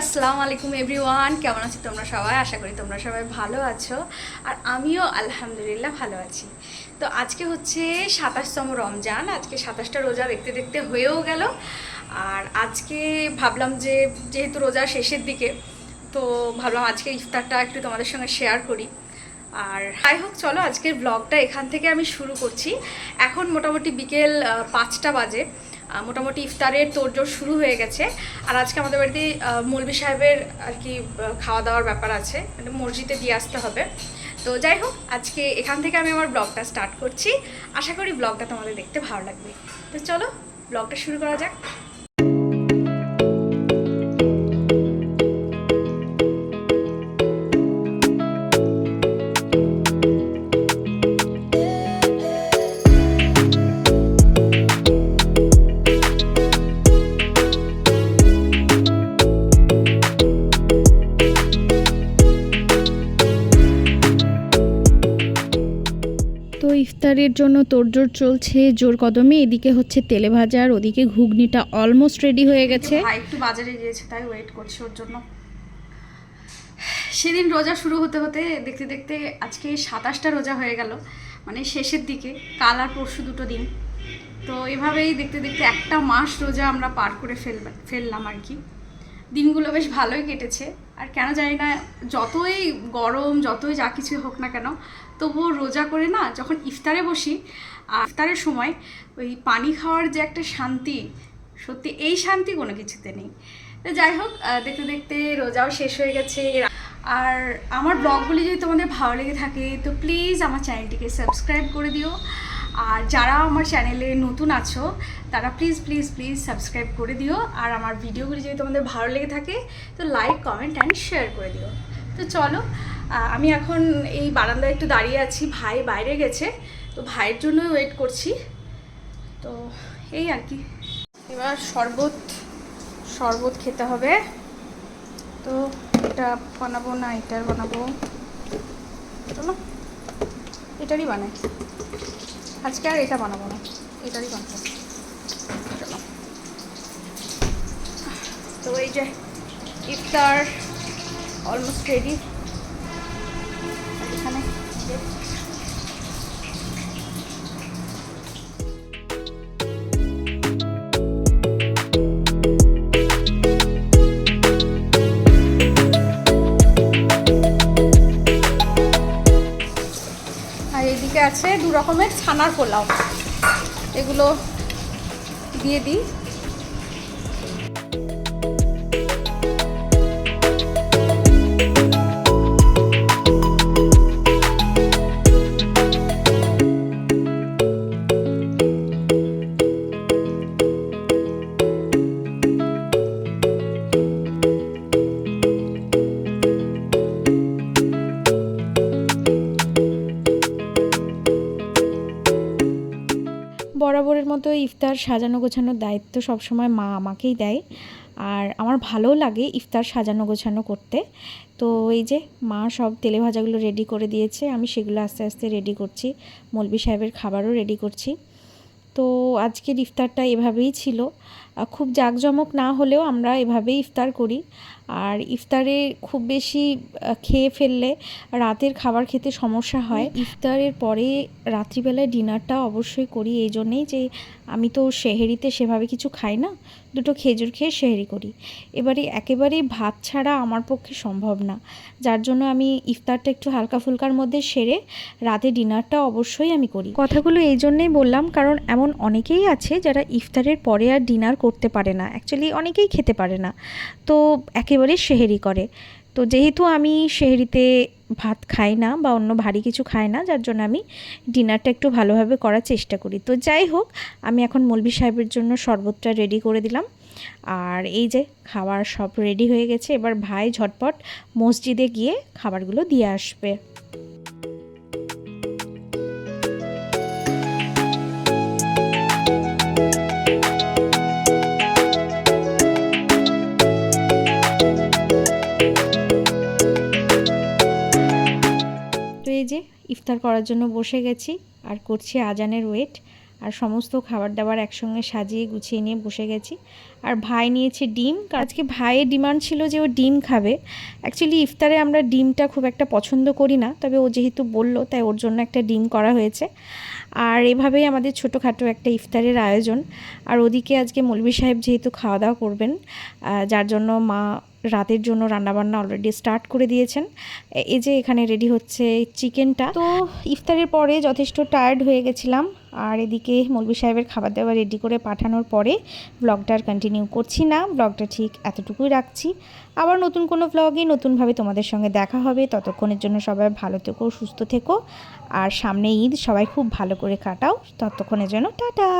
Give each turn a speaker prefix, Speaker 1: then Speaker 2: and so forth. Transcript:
Speaker 1: আসসালামু আলাইকুম এভরিওয়ান, কেমন আছো তোমরা সবাই? আশা করি তোমরা সবাই ভালো আছো। আর আমিও আলহামদুলিল্লাহ ভালো আছি। তো আজকে হচ্ছে সাতাশতম রমজান, আজকে সাতাশটা রোজা দেখতে দেখতে হয়েও গেল। আর আজকে ভাবলাম যে, যেহেতু রোজা শেষের দিকে, তো ভাবলাম আজকে ইফতারটা একটু তোমাদের সঙ্গে শেয়ার করি। আর যাই হোক, চলো আজকের ব্লগটা এখান থেকে আমি শুরু করছি। এখন মোটামুটি বিকেল পাঁচটা বাজে। মোটামুটি ইফতারের তোড়জোড় শুরু হয়ে গেছে। আর আজকে আমাদের বাড়িতে মৌলবী সাহেবের আর কি খাওয়া দাওয়ার ব্যাপার আছে। মানে মসজিদে দিয়ে আসতে হবে। তো যাই হোক, আজকে এখান থেকে আমি আমার ব্লগটা স্টার্ট করছি। আশা করি ব্লগটা তোমাদের দেখতে ভালো লাগবে। তো চলো, ব্লগটা শুরু করা যাক।
Speaker 2: ইফতারের জন্য তোড়জোড় চলছে, জোর কদমে। এদিকে হচ্ছে তেলে ভাজা আর ওদিকে ঘুগনিটা অলমোস্ট রেডি হয়ে গেছে।
Speaker 1: একটু বাজারে গিয়েছে, তাই ওয়েট করছি ওর জন্য। সেদিন রোজা শুরু হতে হতে দেখতে দেখতে আজকে সাতাশটা রোজা হয়ে গেল মানে শেষের দিকে, কাল আর পরশু দুটো দিন। তো এভাবেই দেখতে দেখতে একটা মাস রোজা আমরা পার করে ফেল ফেললাম আর কি। দিনগুলো বেশ ভালোই কেটেছে। আর কেন জানি না, যতই গরম, যতই যা কিছু হোক না কেন, তবুও রোজা করে না যখন ইফতারে বসি আর ইফতারের সময় ওই পানি খাওয়ার যে একটা শান্তি, সত্যি এই শান্তি কোনো কিছুতে নেই। তো যাই হোক দেখতে দেখতে রোজাও শেষ হয়ে গেছে। আর আমার ব্লগগুলি যদি তোমাদের ভালো লেগে থাকে, তো প্লিজ আমার চ্যানেলটিকে সাবস্ক্রাইব করে দিও। আর যারা আমার চ্যানেলে নতুন আছো, তারা প্লিজ প্লিজ প্লিজ সাবস্ক্রাইব করে দিও। আর আমার ভিডিওগুলি যদি তোমাদের ভালো লেগে থাকে, তো লাইক কমেন্ট অ্যান্ড শেয়ার করে দিও। তো চলো আমি এখন এই বারান্দায় একটু দাঁড়িয়ে আছি। ভাই বাইরে গেছে, তো ভাইয়ের জন্য ওয়েট করছি। তো এই আর কি। এবার শরবত শরবত খেতে হবে। তো এটা বানাবো না, এটার বানাবো। এটারই বানাই। আজকে আর এটা বানাবো না। এটারই বানাবো চলো। তো এই যে ইফতার অলমোস্ট রেডি এখানে। আছে দু রকমের ছানার পোলাও। এগুলো দিয়ে দিই।
Speaker 2: বরাবরের মতো ইফতার সাজানো গোছানোর দায়িত্ব সবসময় মা আমাকেই দেয়। আর আমার ভালোও লাগে ইফতার সাজানো গোছানো করতে। তো এই যে মা সব তেলে ভাজাগুলো রেডি করে দিয়েছে, আমি সেগুলো আস্তে আস্তে রেডি করছি। মলবি সাহেবের খাবারও রেডি করছি। তো আজকের ইফতারটা এভাবেই ছিল। খুব জাঁকজমক না হলেও আমরা এভাবেই ইফতার করি। আর ইফতারে খুব বেশি খেয়ে ফেললে রাতের খাবার খেতে সমস্যা হয়। ইফতারের পরে রাত্রিবেলায় ডিনারটা অবশ্যই করি। এই জন্যেই যে আমি তো সেহেরিতে সেভাবে কিছু খাই না দুটো খেজুর খেয়ে সেহেরি করি। এবারে একেবারে ভাত ছাড়া আমার পক্ষে সম্ভব না। যার জন্য আমি ইফতারটা একটু হালকা ফুলকার মধ্যে সেরে রাতে ডিনারটা অবশ্যই আমি করি। কথাগুলো এই জন্যেই বললাম কারণ এমন অনেকেই আছে যারা ইফতারের পরে আর ডিনার করতে পারে না। অ্যাকচুয়ালি অনেকেই খেতে পারে না। তো একেবারে সেহেরি করে। তো যেহেতু আমি সেহেরিতে ভাত খাই না বা অন্য ভারী কিছু খাই না, যার জন্য আমি ডিনারটা একটু ভালোভাবে করার চেষ্টা করি। তো যাই হোক, আমি এখন মলবি সাহেবের জন্য শরবতটা রেডি করে দিলাম। আর এই যে খাবার সব রেডি হয়ে গেছে। এবার ভাই ঝটপট মসজিদে গিয়ে খাবারগুলো দিয়ে আসবে। ইফতার করার জন্য বসে গেছি। আর করছি আজানের ওয়েট আর সমস্ত খাবার দাবার একসঙ্গে সাজিয়ে গুছিয়ে নিয়ে বসে গেছি। আর ভাই নিয়েছে ডিম। আজকে ভাইয়ের ডিমান্ড ছিল যে ও ডিম খাবে। অ্যাকচুয়ালি ইফতারে আমরা ডিমটা খুব একটা পছন্দ করি না। তবে ও যেহেতু বলল, তাই ওর জন্য একটা ডিম করা হয়েছে। আর এভাবেই আমাদের ছোটোখাটো একটা ইফতারের আয়োজন। আর ওদিকে আজকে মৌলবী সাহেব যেহেতু খাওয়া দাওয়া করবেন যার জন্য মা রাতের জন্য রান্নাবান্না অলরেডি স্টার্ট করে দিয়েছেন। এই যে এখানে রেডি হচ্ছে চিকেনটা তো ইফতারের পরে যথেষ্ট টায়ার্ড হয়ে গেছিলাম। আর এদিকে মৌলবী সাহেবের খাবার দাবার রেডি করে পাঠানোর পরে ব্লগটা আর কন্টিনিউ করছি না। ব্লগটা ঠিক এতটুকুই রাখছি। আবার নতুন কোনো ব্লগে নতুনভাবে তোমাদের সঙ্গে দেখা হবে। ততক্ষণের জন্য সবাই ভালো থেকো, সুস্থ থেকো। আর সামনে ঈদ, সবাই খুব ভালো করে কাটাও। ততক্ষণের জন্য টাটা!